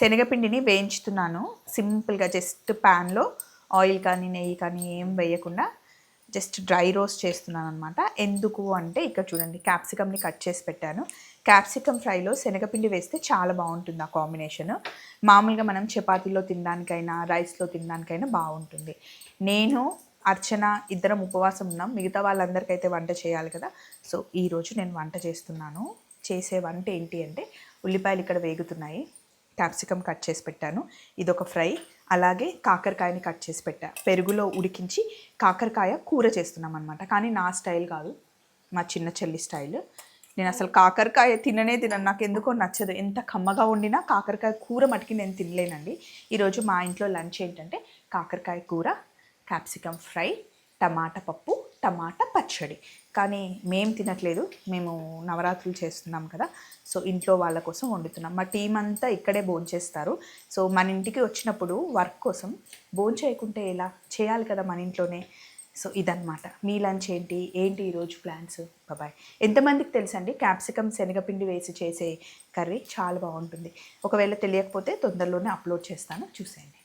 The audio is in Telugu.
శనగపిండిని వేయించుతున్నాను. సింపుల్గా జస్ట్ ప్యాన్లో ఆయిల్ కానీ నెయ్యి కానీ ఏం వేయకుండా జస్ట్ డ్రై రోస్ట్ చేస్తున్నాను అనమాట ఎందుకు అంటే ఇక్కడ చూడండి క్యాప్సికమ్ని కట్ చేసి పెట్టాను. క్యాప్సికమ్ ఫ్రైలో శనగపిండి వేస్తే చాలా బాగుంటుంది ఆ కాంబినేషన్. మామూలుగా మనం చపాతీలో తినడానికైనా రైస్లో తినడానికైనా బాగుంటుంది. నేను అర్చన ఇద్దరం ఉపవాసం ఉన్నాం. మిగతా వాళ్ళందరికైతే వంట చేయాలి కదా. సో ఈరోజు నేను వంట చేస్తున్నాను. చేసే వంట ఏంటి అంటే ఉల్లిపాయలు ఇక్కడ వేగుతున్నాయి. క్యాప్సికమ్ కట్ చేసి పెట్టాను. ఇది ఒక ఫ్రై. అలాగే కాకరకాయని కట్ చేసి పెట్టా. పెరుగులో ఉడికించి కాకరకాయ కూర చేస్తున్నాం అనమాట కానీ నా స్టైల్ కాదు. మా చిన్న చెల్లి స్టైల్. నేను అసలు కాకరకాయ తిననే తినను. నాకు ఎందుకో నచ్చదు. ఎంత కమ్మగా వండినా కాకరకాయ కూర మటుకి నేను తినలేనండి. ఈరోజు మా ఇంట్లో లంచ్ ఏంటంటే కాకరకాయ కూర క్యాప్సికమ్ ఫ్రై టమాటా పప్పు టమాటా పచ్చడి. కానీ మేము తినట్లేదు. మేము నవరాత్రులు చేస్తున్నాం కదా. సో ఇంట్లో వాళ్ళ కోసం వండుతున్నాం. మా టీం అంతా ఇక్కడే భోంచేస్తారు సో మన ఇంటికి వచ్చినప్పుడు వర్క్ కోసం భోంచేయకుంటే ఎలా? చేయాలి కదా మన ఇంట్లోనే. సో ఇదనమాట మీ లంచ్ ఏంటి? ఏంటి ఈరోజు ప్లాన్స్? బాబాయ్ ఎంతమందికి తెలుసండి క్యాప్సికమ్ శనగపిండి వేసి చేసే కర్రీ చాలా బాగుంటుంది. ఒకవేళ తెలియకపోతే తొందరలోనే అప్లోడ్ చేస్తాను. చూసేయండి.